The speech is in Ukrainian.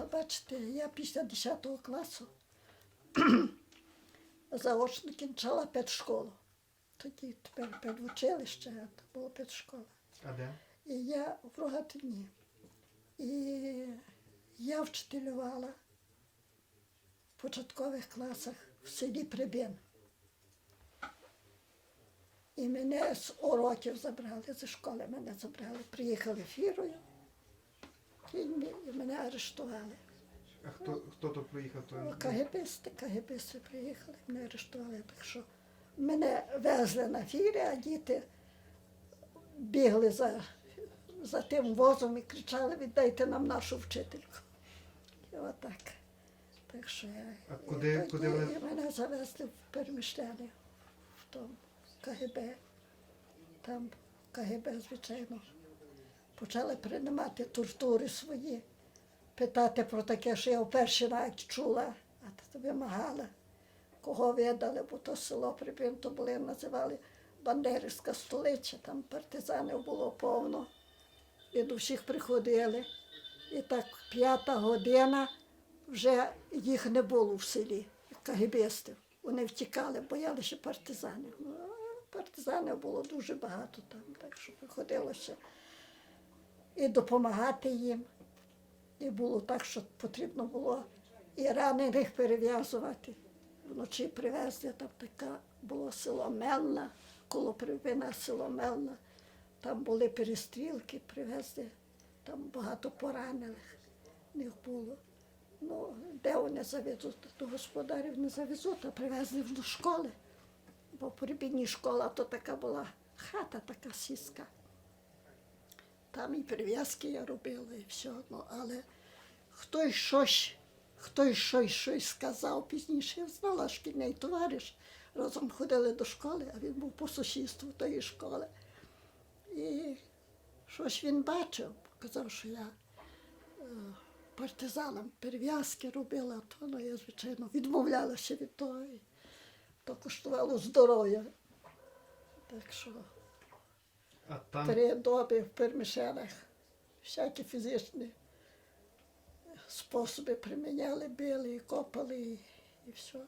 бачите, я після 10 класу заочно кінчала педшколу. Тоді тепер педучилище, а то було педшкола. А де? І я в Рогатині. І я вчителювала в початкових класах в селі Прибін. І мене з уроків забрали, зі школи мене забрали. Приїхали фірою, кіньми, і мене арештували. А хто, хто то приїхав? То... КГБисти, КГБисти приїхали, мене арештували. Так що мене везли на фірі, а діти бігли за, за тим возом і кричали, віддайте нам нашу вчительку. І отак. Так що я, А куди- і тоді куди і мене завезли в переміщення в тому КГБ. Там КГБ, звичайно, почали приймати тортури свої питати про таке, що я вперше навіть чула, а то вимагала, кого видали, бо то село Припін, були, називали Бандерівська столиця, там партизанів було повно. І до всіх приходили. І так п'ята година вже їх не було в селі, кагібістів. Вони втікали, боялися партизанів. Ну, партизанів було дуже багато там, так що приходилося і допомагати їм. І було так, що потрібно було і ранених перев'язувати. Вночі привезли, там таке було село Мелна, коло Привина село Мелна. Там були перестрілки, привезли, там багато поранених них було. Ну, де вони завезуть, до господарів не завезуть, а привезли до школи. Бо в Рібіні школа то така була хата, така сіска. Там і прив'язки я робила, і все одно, але хтось щось, хтось щось, щось сказав пізніше. Я знала шкільний товариш. Разом ходили до школи, а він був по сусідству тої школи. І щось він бачив, казав, що я е, партизанам перев'язки робила, то ну, я, звичайно, відмовлялася від того. То коштувало здоров'я. Так що Там три доби в пермішенах. Всякі фізичні способи приміняли, били, копали і все.